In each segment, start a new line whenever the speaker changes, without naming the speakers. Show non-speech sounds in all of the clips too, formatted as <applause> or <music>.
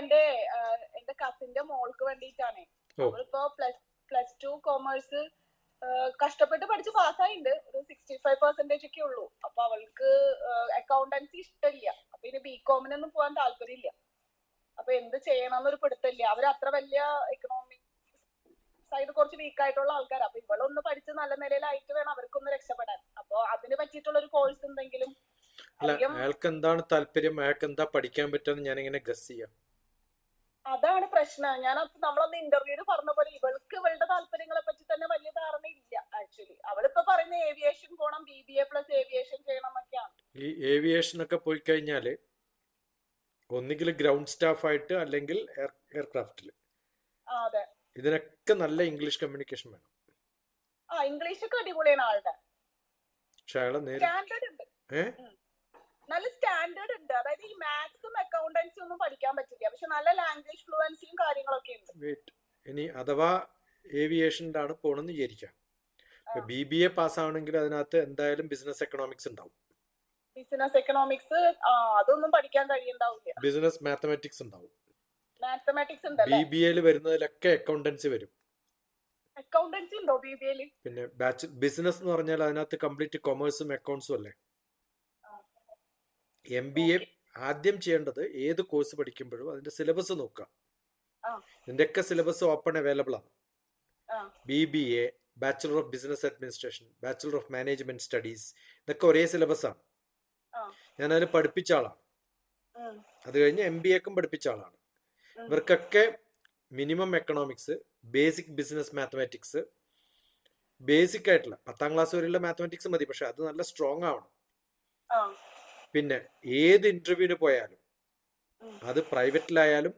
എന്റെ എന്റെ കസിന്റെ മോൾക്ക് വേണ്ടിയിട്ടാണ്. അവളിപ്പോ പ്ലസ് പ്ലസ് ടു കോമേഴ്സ് കഷ്ടപ്പെട്ട് പഠിച്ച് പാസ്സായിണ്ട് ഒരു സിക്സ്റ്റി ഫൈവ് പെർസെന്റേജ് ഒക്കെ ഉള്ളൂ. അപ്പൊ അവൾക്ക് അക്കൗണ്ടൻസി ഇഷ്ടമില്ല. അപ്പൊ ഇനി ബി കോമിനൊന്നും പോകാൻ താല്പര്യമില്ല. അപ്പൊ എന്ത് ചെയ്യണമെന്നൊരു പിടുത്തമില്ല. അവർ അത്ര വലിയ എക്കണോമിക് സൈഡ് കുറച്ച് വീക്ക് ആയിട്ടുള്ള ആൾക്കാർ അപ്പൊ ഇവളൊന്ന് പഠിച്ച് നല്ല നിലയിലായിട്ട് വേണം അവർക്കൊന്ന് രക്ഷപ്പെടാൻ. അപ്പൊ അതിന് പറ്റിയിട്ടുള്ള ഒരു കോഴ്സ് എന്തെങ്കിലും
അല്ല അയാൾക്ക് എന്താണ് താല്പര്യം? അയാൾക്ക് എന്താ പഠിക്കാൻ പറ്റുമെന്ന് ഞാൻ ഇങ്ങനെ ഗസ് ചെയ്യാം.
അതാണ് പ്രശ്നം. ഞാൻ അപ്പൊ നമ്മളന്ന് ഇന്റർവ്യൂൽ പറഞ്ഞ പോലെ ഇവൾക്ക് ഇവളുടെ താല്പര്യങ്ങളെ പറ്റി തന്നെ വലിയ ധാരണ ഇല്ല ആക്ച്വലി അവളിപ്പോ പറയുന്ന ഏവിയേഷൻ പോണം B B A plus aviation ചെയ്യണം എന്നൊക്കെയാണ്
ഈ ഏവിയേഷൻ ഒക്കെ പോയി കഴിഞ്ഞാൽ ഒന്നുകിൽ ഗ്രൗണ്ട് സ്റ്റാഫ് ആയിട്ട് അല്ലെങ്കിൽ എയർക്രാഫ്റ്റിൽ ഇതിനൊക്കെ നല്ല ഇംഗ്ലീഷ് കമ്മ്യൂണിക്കേഷൻ വേണം.
ആ ഇംഗ്ലീഷ് ഒക്കെ അടിപൊളിയാണ് ആളുടെ.
പക്ഷെ അയാളെ നേരിട്ട്
ഏഹ്. നല്ല സ്റ്റാൻഡേർഡ് ഉണ്ട്. അതായത് ഈ മാത്സും അക്കൗണ്ടൻസിയും ഒന്നും പഠിക്കാൻ പറ്റില്ല. പക്ഷെ നല്ല ലാംഗ്വേജ് ഫ്ലുവൻസിയും കാര്യങ്ങളൊക്കെ ഉണ്ട്.
വെയിറ്റ് ഇനി അഥവാ ഏവിയേഷനിലാണ് പോണെന്ന് വിചാരിക്കാം. ബി ബി എ പാസ്സാവണമെങ്കിൽ അതിനകത്ത് എന്തായാലും ബിസിനസ് എക്കണോമിക്സ് ഉണ്ടാവും.
ബിസിനസ് എക്കണോമിക്സ് അതൊന്നും പഠിക്കാൻ കഴിയണ്ടാവില്ല
ബിസിനസ് മാത്തമാറ്റിക്സ് ഉണ്ടാവും.
മാത്തമാറ്റിക്സ്
ബി
ഉണ്ടല്ലേ
ബി എയിൽ വരുന്നതിലൊക്കെ അക്കൗണ്ടൻസി വരും.
അക്കൗണ്ടൻസി ഉണ്ടോ ബി ബി എയിൽ
പിന്നെ ബാച്ച് ബിസിനസ് എന്ന് പറഞ്ഞാൽ അതിനകത്ത് കംപ്ലീറ്റ് കൊമേഴ്സും അക്കൗണ്ട്സും അല്ലേ? എം ബി എ ആദ്യം ചെയ്യേണ്ടത് ഏത് കോഴ്സ് പഠിക്കുമ്പോഴും അതിന്റെ സിലബസ് നോക്കുക. ഇതിന്റെയൊക്കെ സിലബസ് ഓപ്പൺ അവൈലബിൾ ആണ്. B B A bachelor of business administration bachelor of management studies ഇതൊക്കെ ഒരേ സിലബസ് ആണ്.
ഞാൻ
ഞാനതിൽ പഠിപ്പിച്ച ആളാണ്. അത് കഴിഞ്ഞ് എം ബി എക്കും പഠിപ്പിച്ച ആളാണ്. ഇവർക്കൊക്കെ minimum economics basic business mathematics basic ആയിട്ടുള്ള പത്താം ക്ലാസ് വരെയുള്ള മാത്തമാറ്റിക്സ് മതി പക്ഷെ അത് നല്ല സ്ട്രോങ് ആവണം. പിന്നെ ഏത് ഇന്റർവ്യൂവിന് പോയാലും അത് പ്രൈവറ്റിലായാലും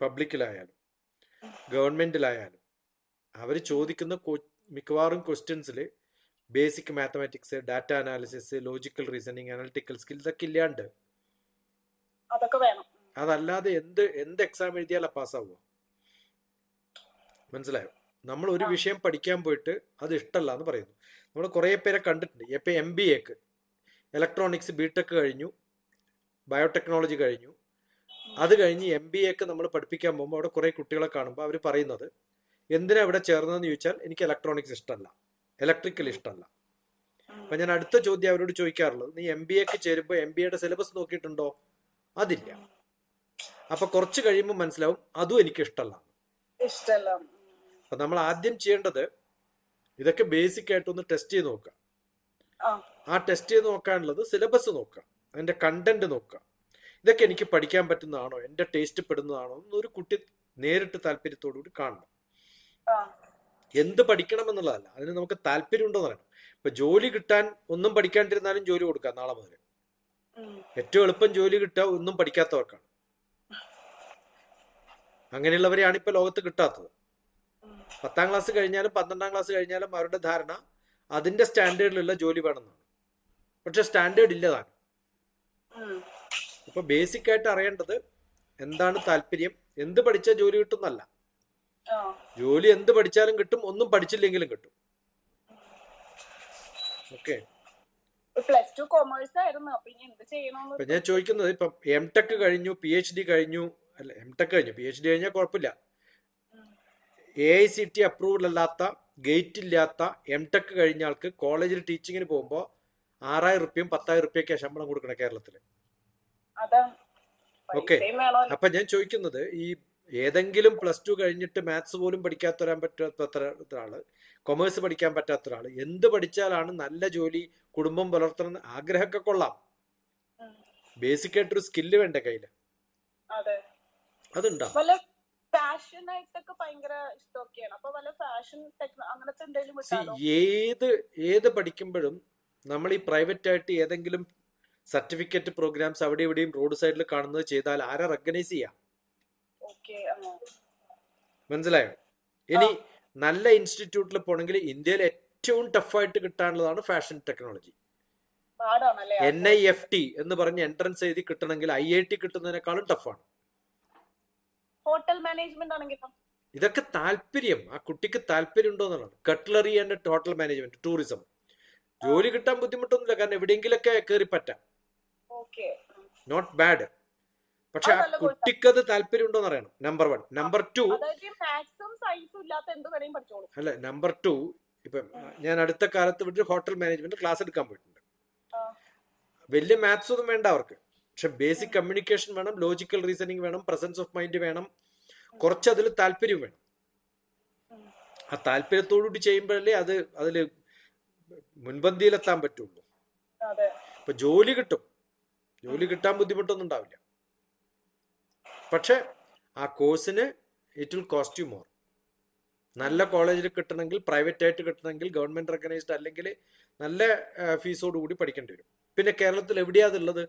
പബ്ലിക്കിലായാലും ഗവൺമെന്റിലായാലും അവർ ചോദിക്കുന്ന മിക്കവാറും ക്വസ്റ്റ്യൻസിൽ basic mathematics data analysis logical reasoning analytical skills ഇതൊക്കെ ഇല്ലാണ്ട്. അതല്ലാതെ എന്ത് എന്ത് എക്സാം എഴുതിയാലാ പാസ്സാവുക മനസ്സിലായോ? നമ്മൾ ഒരു വിഷയം പഠിക്കാൻ പോയിട്ട് അത് ഇഷ്ടമല്ല എന്ന് പറയുന്നു. നമ്മൾ കുറേ പേരെ കണ്ടിട്ടുണ്ട്. ഇപ്പം എം ബി എക്ക് ഇലക്ട്രോണിക്സ് ബിടെക് കഴിഞ്ഞു ബയോടെക്നോളജി കഴിഞ്ഞു. അത് കഴിഞ്ഞ് എം ബി എക്ക് നമ്മൾ പഠിപ്പിക്കാൻ പോകുമ്പോൾ അവിടെ കുറേ കുട്ടികളെ കാണുമ്പോൾ അവർ പറയുന്നത് എന്തിനാ ഇവിടെ ചേർന്നതെന്ന് ചോദിച്ചാൽ എനിക്ക് ഇലക്ട്രോണിക്സ് ഇഷ്ടമല്ല ഇലക്ട്രിക്കൽ ഇഷ്ടമല്ല. അപ്പം ഞാൻ അടുത്ത ചോദ്യം അവരോട് ചോദിക്കാറുള്ളത് നീ എം ബി എക്ക് ചേരുമ്പോൾ എം ബി എയുടെ സിലബസ് നോക്കിയിട്ടുണ്ടോ? അതില്ല. അപ്പൊ കുറച്ച് കഴിയുമ്പോൾ മനസ്സിലാവും അതും എനിക്ക് ഇഷ്ടമല്ല. അപ്പൊ നമ്മൾ ആദ്യം ചെയ്യേണ്ടത് ഇതൊക്കെ ബേസിക് ആയിട്ടൊന്ന് ടെസ്റ്റ് ചെയ്ത് നോക്കുക.
ആ
ടെസ്റ്റ് ചെയ്ത് നോക്കാനുള്ളത് സിലബസ് നോക്കുക അതിന്റെ കണ്ടന്റ് നോക്കുക. ഇതൊക്കെ എനിക്ക് പഠിക്കാൻ പറ്റുന്നതാണോ എന്റെ ടേസ്റ്റ് പെടുന്നതാണോ എന്നൊരു കുട്ടി നേരിട്ട് താല്പര്യത്തോടുകൂടി കാണണം. എന്ത് പഠിക്കണം എന്നുള്ളതല്ല അതിന് നമുക്ക് താല്പര്യം ഉണ്ടോ എന്ന് പറയണം ഇപ്പൊ ജോലി കിട്ടാൻ ഒന്നും പഠിക്കാണ്ടിരുന്നാലും ജോലി കൊടുക്കാം നാളെ മുതൽ ഏറ്റവും എളുപ്പം ജോലി കിട്ടുക ഒന്നും പഠിക്കാത്തവർക്കാണ്. അങ്ങനെയുള്ളവരെയാണ് ഇപ്പൊ ലോകത്ത് കിട്ടാത്തത്. പത്താം ക്ലാസ് കഴിഞ്ഞാലും പന്ത്രണ്ടാം ക്ലാസ് കഴിഞ്ഞാലും അവരുടെ ധാരണ അതിന്റെ സ്റ്റാൻഡേർഡിലുള്ള ജോലി വേണമെന്നാണ്. പക്ഷെ സ്റ്റാൻഡേർഡ് ഇല്ല അപ്പൊ. ബേസിക് ആയിട്ട് അറിയേണ്ടത് എന്താണ് താല്പര്യം? എന്ത് പഠിച്ചാൽ ജോലി കിട്ടുന്നല്ല
എന്നല്ല
ജോലി എന്ത് പഠിച്ചാലും കിട്ടും ഒന്നും പഠിച്ചില്ലെങ്കിലും കിട്ടും. ഓക്കെ
പ്ലസ് ടു കൊമേഴ്സ് ആയിരുന്നു. അപ്പൊ ഇനി എന്ത് ചെയ്യണമെന്ന്
ഇപ്പൊ ഞാൻ ചോദിക്കുന്നത് ഇപ്പൊ എം ടെക് കഴിഞ്ഞു പി എച്ച് ഡി കഴിഞ്ഞു അല്ല എം ടെക് കഴിഞ്ഞു പി എച്ച് ഡി കഴിഞ്ഞാൽ കുഴപ്പമില്ല. A I C T approval അല്ലാത്ത ഗേറ്റ് ഇല്ലാത്ത എം ടെക് കഴിഞ്ഞ ആൾക്ക് കോളേജിൽ ടീച്ചിങ്ങിന് പോകുമ്പോൾ ആറായിരം റുപ്യയും പത്തായിരം റുപ്യൊക്കെ ശമ്പളം കൊടുക്കണം കേരളത്തിൽ
ഓക്കെ.
അപ്പൊ ഞാൻ ചോദിക്കുന്നത് ഈ ഏതെങ്കിലും പ്ലസ് ടു കഴിഞ്ഞിട്ട് മാത്സ് പോലും പഠിക്കാത്ത വരാൻ പറ്റാത്ത ഒരാൾ കൊമേഴ്സ് പഠിക്കാൻ പറ്റാത്ത ഒരാൾ എന്ത് പഠിച്ചാലാണ് നല്ല ജോലി കുടുംബം പുലർത്തണം ആഗ്രഹമൊക്കെ കൊള്ളാം. ബേസിക് ആയിട്ടൊരു സ്കില്ല് വേണ്ട കയ്യിൽ? അതുണ്ടോ?
വല്ല ഫാഷൻ ആയിട്ടൊക്കെ ഭയങ്കര ഇഷ്ടമൊക്കെയാണ്. അപ്പൊ വല്ല ഫാഷൻ ടെക്നോ അങ്ങനത്തെ എന്തെങ്കിലും
ഏത് ഏത് പഠിക്കുമ്പോഴും നമ്മൾ ഈ പ്രൈവറ്റ് ആയിട്ട് ഏതെങ്കിലും സർട്ടിഫിക്കറ്റ് പ്രോഗ്രാംസ് അവിടെ ഇവിടെയും റോഡ് സൈഡിൽ കാണുന്നത് ചെയ്താൽ ആരാ റെക്കഗ്നൈസ് ചെയ്യാം? മനസ്സിലായോ? ഇനി നല്ല ഇൻസ്റ്റിറ്റ്യൂട്ടിൽ പോകണമെങ്കിൽ ഇന്ത്യയിൽ ഏറ്റവും ടഫായിട്ട് കിട്ടാനുള്ളതാണ് fashion technology. N I F T എന്ന് പറഞ്ഞ് എൻട്രൻസ് എഴുതി കിട്ടണമെങ്കിൽ ഐ ഐ ടി കിട്ടുന്നതിനേക്കാളും ടഫാണ്.
ഹോട്ടൽ മാനേജ്മെന്റ് ആണെങ്കിൽ
ഇതൊക്കെ താല്പര്യം. ആ കുട്ടിക്ക് താല്പര്യം ഉണ്ടോ എന്നുള്ളതാണ് cutlery and hotel management tourism ജോലി കിട്ടാൻ ബുദ്ധിമുട്ടൊന്നുമില്ല. കാരണം എവിടെയെങ്കിലൊക്കെ കയറി പറ്റാം
ഓക്കെ.
നോട്ട് ബാഡ് പക്ഷെ ആ
അത് നല്ല course ആണ്.
കുട്ടിക്ക് അത് താല്പര്യം ഉണ്ടോ എന്ന് അറിയണം നമ്പർ വൺ നമ്പർ ടു അല്ല നമ്പർ ടു ഇപ്പം ഞാൻ അടുത്ത കാലത്ത് വിട്ട് ഹോട്ടൽ മാനേജ്മെന്റ് ക്ലാസ് എടുക്കാൻ പോയിട്ടുണ്ട്. വലിയ മാത്സ് ഒന്നും വേണ്ട അവർക്ക്. പക്ഷെ ബേസിക് കമ്മ്യൂണിക്കേഷൻ വേണം ലോജിക്കൽ റീസണിങ് വേണം പ്രസൻസ് ഓഫ് മൈൻഡ് വേണം. കുറച്ച് അതിൽ താല്പര്യം വേണം. ആ താല്പര്യത്തോടുകൂടി ചെയ്യുമ്പോഴല്ലേ അത് അതിൽ മുൻപന്തിയിലെത്താൻ പറ്റുള്ളൂ.
അതെ.
ഇപ്പൊ ജോലി കിട്ടും. ജോലി കിട്ടാൻ ബുദ്ധിമുട്ടൊന്നും ഉണ്ടാവില്ല. പക്ഷെ ആ കോഴ്സിന് it will cost you more നല്ല കോളേജിൽ കിട്ടണമെങ്കിൽ പ്രൈവറ്റ് ആയിട്ട് കിട്ടണമെങ്കിൽ ഗവൺമെന്റ് റെക്കഗ്നൈസ്ഡ് അല്ലെങ്കിൽ നല്ല ഫീസോട് കൂടി പഠിക്കേണ്ടി വരും. പിന്നെ കേരളത്തിൽ എവിടെയാ അതുള്ളത്?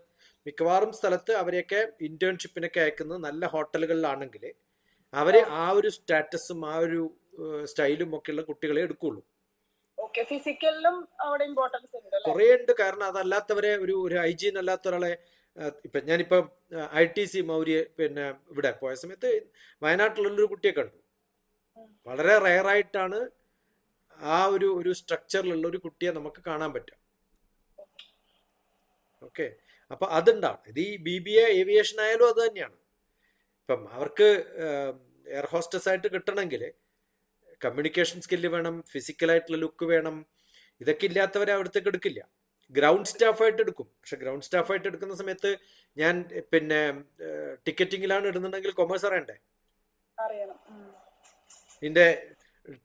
മിക്കവാറും സ്ഥലത്ത് അവരെയൊക്കെ ഇന്റേൺഷിപ്പിനൊക്കെ അയക്കുന്നത് നല്ല ഹോട്ടലുകളിലാണെങ്കിൽ അവർ ആ ഒരു സ്റ്റാറ്റസും ആ ഒരു സ്റ്റൈലും ഒക്കെയുള്ള കുട്ടികളെ എടുക്കുള്ളൂ.
ഓക്കെ ഫിസിക്കലിലും അവിടെ ഇമ്പോർട്ടൻസ് ഉണ്ട് അല്ലേ?
കുറേ ഉണ്ട്. കാരണം അതല്ലാത്തവരെ ഒരു ഒരു ഹൈജീൻ അല്ലാത്ത ഒരാളെ ഇപ്പൊ ഞാനിപ്പോ ഐ ടി സി മൗര്യ പിന്നെ ഇവിടെ പോയ സമയത്ത് വയനാട്ടിലുള്ളൊരു കുട്ടിയെ കണ്ടു.
വളരെ
വളരെ റയറായിട്ടാണ് ആ ഒരു ഒരു സ്ട്രക്ചറിലുള്ള ഒരു കുട്ടിയെ നമുക്ക് കാണാൻ പറ്റുക. ഓക്കെ അപ്പൊ അതുണ്ടാവും ഇത് ഈ ബി ബി എ ഏവിയേഷൻ ആയാലും അത് തന്നെയാണ്. ഇപ്പം അവർക്ക് എയർ ഹോസ്റ്റസ് ആയിട്ട് കിട്ടണമെങ്കിൽ കമ്മ്യൂണിക്കേഷൻ സ്കില്ല് വേണം ഫിസിക്കലായിട്ടുള്ള ലുക്ക് വേണം. ഇതൊക്കെ ഇല്ലാത്തവരെ അവിടത്തേക്ക് എടുക്കില്ല. ഗ്രൗണ്ട് സ്റ്റാഫായിട്ട് എടുക്കും. പക്ഷെ ഗ്രൗണ്ട് സ്റ്റാഫായിട്ട് എടുക്കുന്ന സമയത്ത് ഞാൻ പിന്നെ ടിക്കറ്റിങ്ങിലാണ് ഇടുന്നുണ്ടെങ്കിൽ കൊമേഴ്സ് അറിയണ്ടേ. ഇതിന്റെ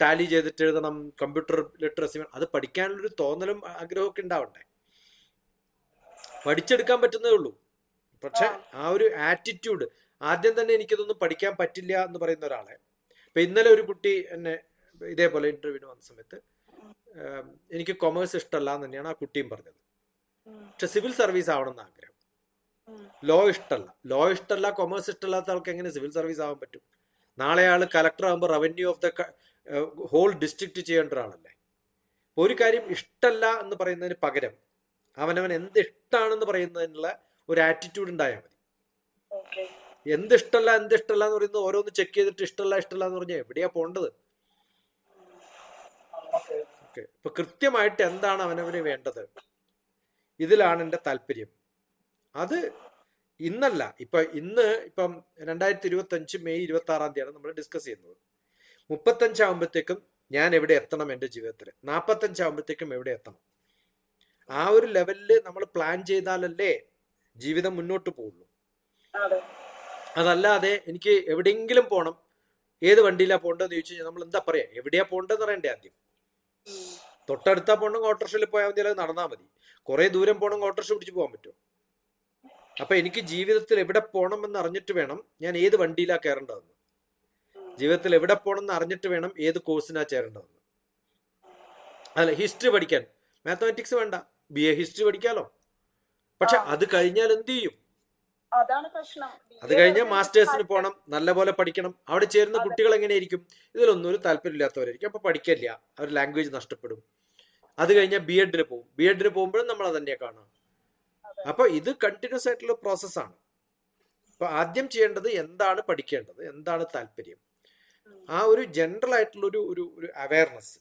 ടാലി ചെയ്തിട്ട് എഴുതണം കമ്പ്യൂട്ടർ ലിറ്ററസി അത് പഠിക്കാനുള്ളൊരു തോന്നലും ആഗ്രഹമൊക്കെ ഉണ്ടാവണ്ടേ? പഠിച്ചെടുക്കാൻ പറ്റുന്നേ ഉള്ളൂ. പക്ഷെ ആ. ഒരു ആറ്റിറ്റ്യൂഡ് ആദ്യം തന്നെ എനിക്കിതൊന്നും പഠിക്കാൻ പറ്റില്ല എന്ന് പറയുന്ന ഒരാളെ ഇപ്പൊ ഇന്നലെ ഒരു കുട്ടി എന്നെ ഇതേപോലെ ഇന്റർവ്യൂവിന് വന്ന സമയത്ത് എനിക്ക് കൊമേഴ്സ് ഇഷ്ടമല്ല എന്ന് തന്നെയാണ് ആ കുട്ടിയും പറഞ്ഞത്. പക്ഷെ സിവിൽ സർവീസ് ആവണം എന്ന് ആഗ്രഹം. ലോ ഇഷ്ടമല്ല. ലോ ഇഷ്ടമല്ല കൊമേഴ്സ് ഇഷ്ടമല്ലാത്ത ആൾക്ക് എങ്ങനെ സിവിൽ സർവീസ് ആവാൻ പറ്റും? നാളെ ആൾ കലക്ടർ ആകുമ്പോൾ revenue of the whole district ചെയ്യേണ്ട ഒരാളല്ലേ? ഒരു കാര്യം ഇഷ്ടമല്ല എന്ന് പറയുന്നതിന് പകരം അവനവൻ എന്ത് ഇഷ്ടമാണെന്ന് പറയുന്നതിനുള്ള ഒരു ആറ്റിറ്റ്യൂഡ് ഉണ്ടായാൽ മതി. എന്ത് ഇഷ്ടമല്ല എന്ത് ഇഷ്ടമല്ല എന്ന് പറയുന്നത് ഓരോന്ന് ചെക്ക് ചെയ്തിട്ട് ഇഷ്ടമല്ല ഇഷ്ടമല്ല എന്ന് പറഞ്ഞാൽ എവിടെയാ പോണ്ടത്? ഓക്കെ ഇപ്പൊ കൃത്യമായിട്ട് എന്താണ് അവനവന് വേണ്ടത്? ഇതിലാണ് എന്റെ താല്പര്യം. അത് ഇന്നല്ല. ഇപ്പൊ ഇന്ന് ഇപ്പം രണ്ടായിരത്തി ഇരുപത്തി അഞ്ച് മെയ് ഇരുപത്തി ആറാം തീയതിയാണ് നമ്മൾ ഡിസ്കസ് ചെയ്യുന്നത്. മുപ്പത്തഞ്ചാകുമ്പോഴത്തേക്കും ഞാൻ എവിടെ എത്തണം എന്റെ ജീവിതത്തിൽ നാൽപ്പത്തഞ്ചാകുമ്പോഴത്തേക്കും എവിടെ എത്തണം? ആ ഒരു ലെവലിൽ നമ്മൾ പ്ലാൻ ചെയ്താലല്ലേ ജീവിതം മുന്നോട്ട് പോകുള്ളൂ അതല്ലാതെ എനിക്ക് എവിടെയെങ്കിലും പോകണം ഏത് വണ്ടിയിലാണ് പോകേണ്ടതെന്ന് ചോദിച്ചു കഴിഞ്ഞാൽ നമ്മൾ എന്താ പറയാ? എവിടെയാ പോകേണ്ടതെന്ന് അറിയണ്ടേ ആദ്യം. തൊട്ടടുത്താ പോകണമെങ്കിൽ ഓട്ടോറിക്ഷയിൽ പോയാൽ മതി അല്ലെങ്കിൽ നടന്നാൽ മതി. കുറെ ദൂരം പോകണമെങ്കിൽ ഓട്ടോറിക്ഷ പിടിച്ച് പോകാൻ പറ്റുമോ അപ്പൊ എനിക്ക് ജീവിതത്തിൽ എവിടെ പോകണം എന്ന് അറിഞ്ഞിട്ട് വേണം ഞാൻ ഏത് വണ്ടിയിലാ കയറേണ്ടതെന്ന്. ജീവിതത്തിൽ എവിടെ പോകണം എന്ന് അറിഞ്ഞിട്ട് വേണം ഏത് കോഴ്സിനാ ചേരേണ്ടതെന്ന്. അല്ല ഹിസ്റ്ററി പഠിക്കാൻ. മാത്തമാറ്റിക്സ് വേണ്ട. ബി എ ഹിസ്റ്ററി പഠിക്കാലോ. പക്ഷെ അത് കഴിഞ്ഞാൽ എന്ത് ചെയ്യും?
അതാണ് പ്രശ്നം.
അത് കഴിഞ്ഞാൽ മാസ്റ്റേഴ്സിന് പോകണം നല്ലപോലെ പഠിക്കണം. അവിടെ ചേരുന്ന കുട്ടികൾ എങ്ങനെയായിരിക്കും? ഇതിലൊന്നും ഒരു താല്പര്യമില്ലാത്തവരായിരിക്കും. അപ്പൊ പഠിക്കില്ല. അവർ ലാംഗ്വേജ് നഷ്ടപ്പെടും. അത് കഴിഞ്ഞാൽ ബി എഡിന് പോകും ബി എഡിന് പോകുമ്പോഴും നമ്മൾ അത് തന്നെയാ കാണാം അപ്പൊ ഇത് കണ്ടിന്യൂസ് ആയിട്ടുള്ള പ്രോസസ്സാണ് അപ്പൊ ആദ്യം ചെയ്യേണ്ടത് എന്താണ് പഠിക്കേണ്ടത്? എന്താണ് താല്പര്യം? ആ ഒരു ജനറൽ ആയിട്ടുള്ള ഒരു ഒരു അവയർനെസ്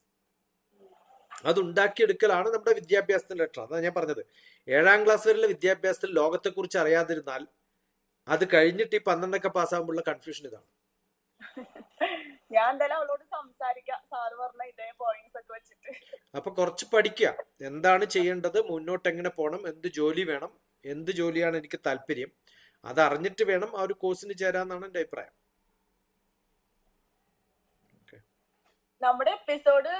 അത് ഉണ്ടാക്കിയെടുക്കലാണ് നമ്മുടെ വിദ്യാഭ്യാസത്തിന്റെ ലക്ഷണം അതാണ് ഞാൻ പറഞ്ഞത്. ഏഴാം ക്ലാസ് വരെയുള്ള വിദ്യാഭ്യാസത്തിൽ ലോകത്തെക്കുറിച്ച് അറിയാതിരുന്നാൽ അത് കഴിഞ്ഞിട്ട് ഈ പന്ത്രണ്ടൊക്കെ പാസ്സാകുമ്പോഴുള്ള കൺഫ്യൂഷൻ ഇതാണ്. <laughs>
ഞാൻ എന്തായാലും അവളോട് സംസാരിക്കാം. സാറ് പറഞ്ഞ ഇതേ പോയിന്റ്സ് ഒക്കെ വെച്ചിട്ട്.
അപ്പൊ കുറച്ച് പഠിക്കുക. എന്താണ് ചെയ്യേണ്ടത്? മുന്നോട്ട് എങ്ങനെ പോകണം എന്ത് ജോലി വേണം? എന്ത് ജോലിയാണ് എനിക്ക് താല്പര്യം? അത് അറിഞ്ഞിട്ട് വേണം ആ ഒരു കോഴ്സിന് ചേരാന്നാണ് എന്റെ അഭിപ്രായം.
നമ്മുടെ എപ്പിസോഡ്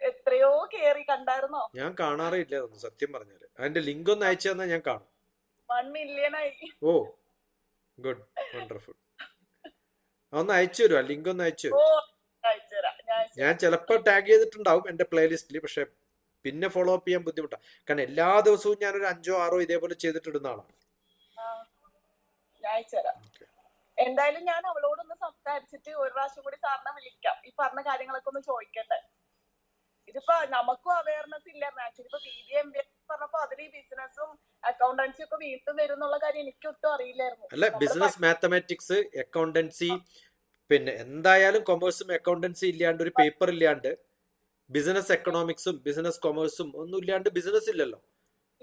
എത്രയോ കേറി കണ്ടായിരുന്നോ?
ഞാൻ കാണാറേ ഇല്ല സത്യം പറഞ്ഞാൽ. അതിന്റെ ലിങ്ക് ഒന്ന് അയച്ചു തന്നാ ഞാൻ കാണും.
വൺ മില്യൺ ആയി.
Oh good wonderful. ഒന്ന് അയച്ചു തരുമോ ലിങ്ക് ഒന്ന് അയച്ചു
ഞാൻ
ചിലപ്പോ ചിലപ്പോൾ ടാഗ് ചെയ്തിട്ടുണ്ടാവും എന്റെ പ്ലേലിസ്റ്റിൽ പക്ഷെ പിന്നെ ഫോളോ അപ്പ് ചെയ്യാൻ ബുദ്ധിമുട്ടാണ് കാരണം എല്ലാ ദിവസവും ഞാൻ ഒരു അഞ്ചോ ആറോ ഇതേപോലെ ചെയ്തിട്ടിടുന്ന ആളാണ്.
എന്തായാലും ഞാൻ അവളോടൊന്ന് സംസാരിച്ചിട്ട് ഒരു പ്രാവശ്യം കൂടി സാറിനെ വിളിക്കാം. ഈ പറഞ്ഞ കാര്യങ്ങളൊക്കെ ഒന്ന് ചോദിക്കട്ടെ ഇതിപ്പോ നമുക്കും അവയർനെസ് ഇല്ല ആക്ച്വലി ഇപ്പൊ B B M B S പറഞ്ഞപ്പോ അതിൽ ഈ ബിസിനസ്സും അക്കൗണ്ടൻസി ഒക്കെ വീണ്ടും വരും എന്നുള്ള കാര്യം എനിക്ക് ഒട്ടും അറിയില്ലായിരുന്നു.
അല്ല ബിസിനസ് മാത്തമാറ്റിക്സ് അക്കൗണ്ടൻസി പിന്നെ എന്തായാലും കൊമേഴ്സും അക്കൗണ്ടൻസി ഇല്ലാണ്ട് ഒരു പേപ്പർ ഇല്ലാണ്ട് ബിസിനസ് എക്കണോമിക്സും ബിസിനസ് കൊമേഴ്സും ഒന്നും ഇല്ലാണ്ട് ബിസിനസ് ഇല്ലല്ലോ.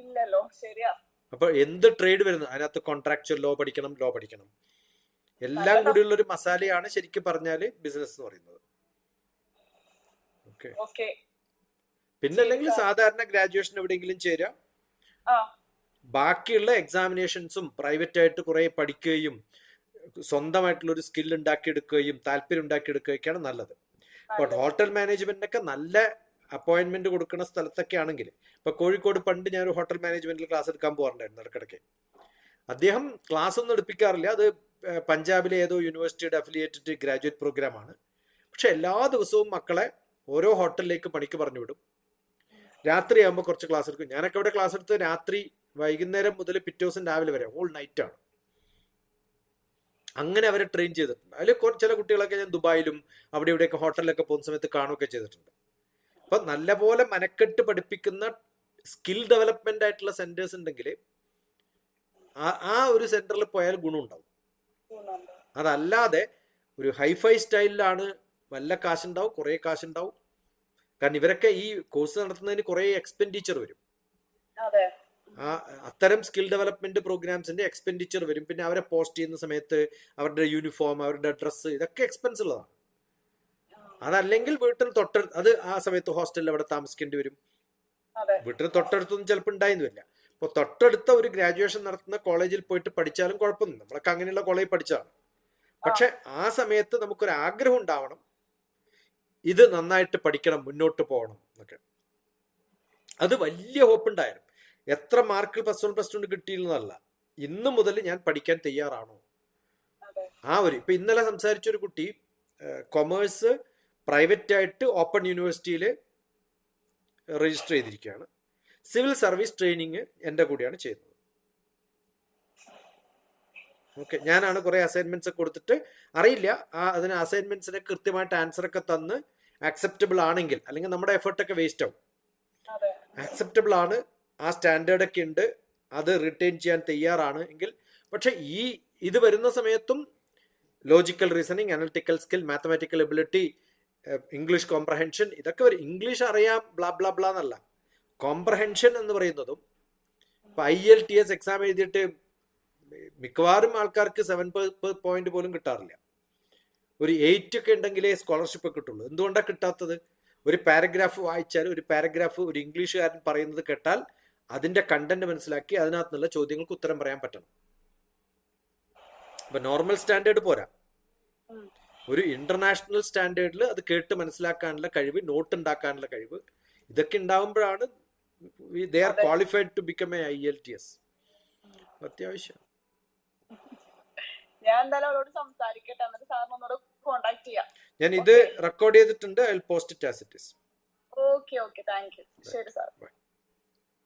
ഇല്ലല്ലോ ശരിയാ.
അപ്പൊ എന്ത് ട്രേഡ് വരുന്നു? അതിനകത്ത് കോൺട്രാക്ച്വൽ ലോ പഠിക്കണം ലോ പഠിക്കണം. എല്ലാം
കൂടി
കൂടിയുള്ള ഒരു മസാലയാണ് ശരിക്കും പറഞ്ഞാൽ ബിസിനസ് എന്ന് പറയുന്നത്. ഓക്കെ
ഓക്കെ
പിന്നെ അല്ലെങ്കിൽ സാധാരണ ഗ്രാജുവേഷൻ എവിടെയെങ്കിലും ചേരുക ബാക്കിയുള്ള എക്സാമിനേഷൻസും പ്രൈവറ്റ് ആയിട്ട് കുറെ പഠിക്കുകയും സ്വന്തമായിട്ടുള്ള ഒരു സ്കിൽ ഉണ്ടാക്കിയെടുക്കുകയും താല്പര്യം ഉണ്ടാക്കിയെടുക്കുകയൊക്കെയാണ് നല്ലത്. ബട്ട് ഹോട്ടൽ മാനേജ്മെന്റിനൊക്കെ നല്ല അപ്പോയിന്റ്മെന്റ് കൊടുക്കുന്ന സ്ഥലത്തൊക്കെ ആണെങ്കിൽ ഇപ്പൊ കോഴിക്കോട് പണ്ട് ഞാൻ ഒരു ഹോട്ടൽ മാനേജ്മെന്റിൽ ക്ലാസ് എടുക്കാൻ പോകാറുണ്ടായിരുന്നു ഇടയ്ക്കിടയ്ക്ക് അദ്ദേഹം ക്ലാസ് ഒന്നും എടുപ്പിക്കാറില്ല. അത് പഞ്ചാബിലെ ഏതോ യൂണിവേഴ്സിറ്റിയുടെ അഫിലിയേറ്റഡ് ഗ്രാജുവേറ്റ് പ്രോഗ്രാം ആണ്. പക്ഷെ എല്ലാ ദിവസവും മക്കളെ ഓരോ ഹോട്ടലിലേക്ക് പണിക്ക് പറഞ്ഞു വിടും. രാത്രി ആകുമ്പോൾ കുറച്ച് ക്ലാസ് എടുക്കും. ഞാനൊക്കെ ഇവിടെ ക്ലാസ് എടുത്ത് രാത്രി വൈകുന്നേരം മുതൽ പിറ്റേ ദിവസം രാവിലെ വരെ ഓൾ നൈറ്റ് ആണ്. അങ്ങനെ അവരെ ട്രെയിൻ ചെയ്തിട്ടുണ്ട്. അതിൽ ചില കുട്ടികളൊക്കെ ഞാൻ ദുബായിലും അവിടെ ഇവിടെയൊക്കെ ഹോട്ടലിലൊക്കെ പോകുന്ന സമയത്ത് കാണുകയൊക്കെ ചെയ്തിട്ടുണ്ട്. അപ്പൊ നല്ലപോലെ മനക്കെട്ട് പഠിപ്പിക്കുന്ന സ്കിൽ ഡെവലപ്മെന്റ് ആയിട്ടുള്ള സെന്റേഴ്സ് ഉണ്ടെങ്കിൽ ആ- ആ ഒരു സെന്ററിൽ പോയാൽ ഗുണമുണ്ടാവും.
ഉണ്ടാവും
അതല്ലാതെ ഒരു ഹൈഫൈ സ്റ്റൈലിലാണ് വല്ല കാശുണ്ടാവും കുറേ കാശുണ്ടാവും. കാരണം ഇവരൊക്കെ ഈ കോഴ്സ് നടത്തുന്നതിന് കുറെ എക്സ്പെൻഡിച്ചർ വരും. ആ അത്തരം സ്കിൽ ഡെവലപ്മെന്റ് പ്രോഗ്രാംസിന്റെ എക്സ്പെൻഡിച്ചർ വരും. പിന്നെ അവരെ പോസ്റ്റ് ചെയ്യുന്ന സമയത്ത് അവരുടെ യൂണിഫോം അവരുടെ ഡ്രസ്സ് ഇതൊക്കെ എക്സ്പെൻസ് ഉള്ളതാണ്. അതല്ലെങ്കിൽ വീട്ടിൽ തൊട്ടടുത്ത് അത് ആ സമയത്ത് ഹോസ്റ്റലിൽ അവിടെ താമസിക്കേണ്ടി വരും. വീട്ടിൽ തൊട്ടടുത്തൊന്നും ചിലപ്പോൾ ഉണ്ടായിരുന്നു വരില്ല അപ്പോൾ തൊട്ടടുത്ത ഒരു ഗ്രാജുവേഷൻ നടത്തുന്ന കോളേജിൽ പോയിട്ട് പഠിച്ചാലും കുഴപ്പമൊന്നും നമ്മളൊക്കെ അങ്ങനെയുള്ള കോളേജിൽ പഠിച്ചതാണ്. പക്ഷെ ആ. സമയത്ത് നമുക്കൊരു ആഗ്രഹം ഉണ്ടാവണം. ഇത് നന്നായിട്ട് പഠിക്കണം മുന്നോട്ട് പോകണം എന്നൊക്കെ. അത് വലിയ ഹോപ്പ് ഉണ്ടായിരുന്നു എത്ര mark plus one plus two കിട്ടിയിരുന്നതല്ല. ഇന്ന് മുതൽ ഞാൻ പഠിക്കാൻ തയ്യാറാണോ? ആ ഒരു ഇപ്പൊ ഇന്നലെ സംസാരിച്ച ഒരു കുട്ടി കൊമേഴ്സ് പ്രൈവറ്റ് ആയിട്ട് ഓപ്പൺ യൂണിവേഴ്സിറ്റിയിൽ രജിസ്റ്റർ ചെയ്തിരിക്കുകയാണ്. സിവിൽ സർവീസ് ട്രെയിനിങ് എന്റെ കൂടെയാണ് ചെയ്യുന്നത്. ഓക്കെ ഞാനാണ് കുറെ അസൈൻമെന്റ്സ് ഒക്കെ കൊടുത്തിട്ട് അറിയില്ല. ആ അതിന് അസൈൻമെന്റ്സിന് കൃത്യമായിട്ട് ആൻസർ ഒക്കെ തന്ന് ആക്സെപ്റ്റബിൾ ആണെങ്കിൽ അല്ലെങ്കിൽ നമ്മുടെ എഫേർട്ട് ഒക്കെ വേസ്റ്റ് ആവും. ആക്സെപ്റ്റബിൾ ആണ് ആ സ്റ്റാൻഡേർഡ് ഒക്കെ ഉണ്ട് അത് റിട്ടേൺ ചെയ്യാൻ തയ്യാറാണ് എങ്കിൽ പക്ഷെ ഈ ഇത് വരുന്ന സമയത്തും logical reasoning analytical skill mathematical ability English comprehension ഇതൊക്കെ വരും ഇംഗ്ലീഷ് അറിയാം ബ്ലാ ബ്ലാ ബ്ലാ എന്നല്ല. കോംപ്രഹെൻഷൻ എന്ന് പറയുന്നതും ഇപ്പൊ I L T S exam എഴുതിയിട്ട് മിക്കവാറും ആൾക്കാർക്ക് സെവൻ പോയിന്റ് പോലും കിട്ടാറില്ല. ഒരു എയ്റ്റ് ഒക്കെ ഉണ്ടെങ്കിലേ സ്കോളർഷിപ്പ് കിട്ടുള്ളൂ. എന്തുകൊണ്ടാണ് കിട്ടാത്തത്? ഒരു പാരഗ്രാഫ് വായിച്ചാൽ ഒരു പാരഗ്രാഫ് ഒരു ഇംഗ്ലീഷുകാരൻ പറയുന്നത് കേട്ടാൽ അതിന്റെ കണ്ടന്റ് മനസ്സിലാക്കി അതിനകത്തുനിന്നുള്ള ചോദ്യങ്ങൾക്ക് ഉത്തരം പറയാൻ പറ്റണം. ഇപ്പൊ നോർമൽ സ്റ്റാൻഡേർഡ് പോരാ. ഒരു ഇന്റർനാഷണൽ സ്റ്റാൻഡേർഡിൽ അത് കേട്ട് മനസ്സിലാക്കാനുള്ള കഴിവ് നോട്ട് ഉണ്ടാക്കാനുള്ള കഴിവ് ഇതൊക്കെ ഉണ്ടാവുമ്പോഴാണ് they are qualified to become a I L T S അത്യാവശ്യം.
ഞാൻ എന്തായാലും അവരോട് സംസാരിക്കട്ടെ എന്നിട്ട് സാറിന് ഒന്നോട് കോണ്ടാക്ട് ചെയ്യാം.
ഞാൻ ഇത് റെക്കോർഡ് ചെയ്തിട്ടുണ്ട് I post it as it
okay okay thank you ശരി സാർ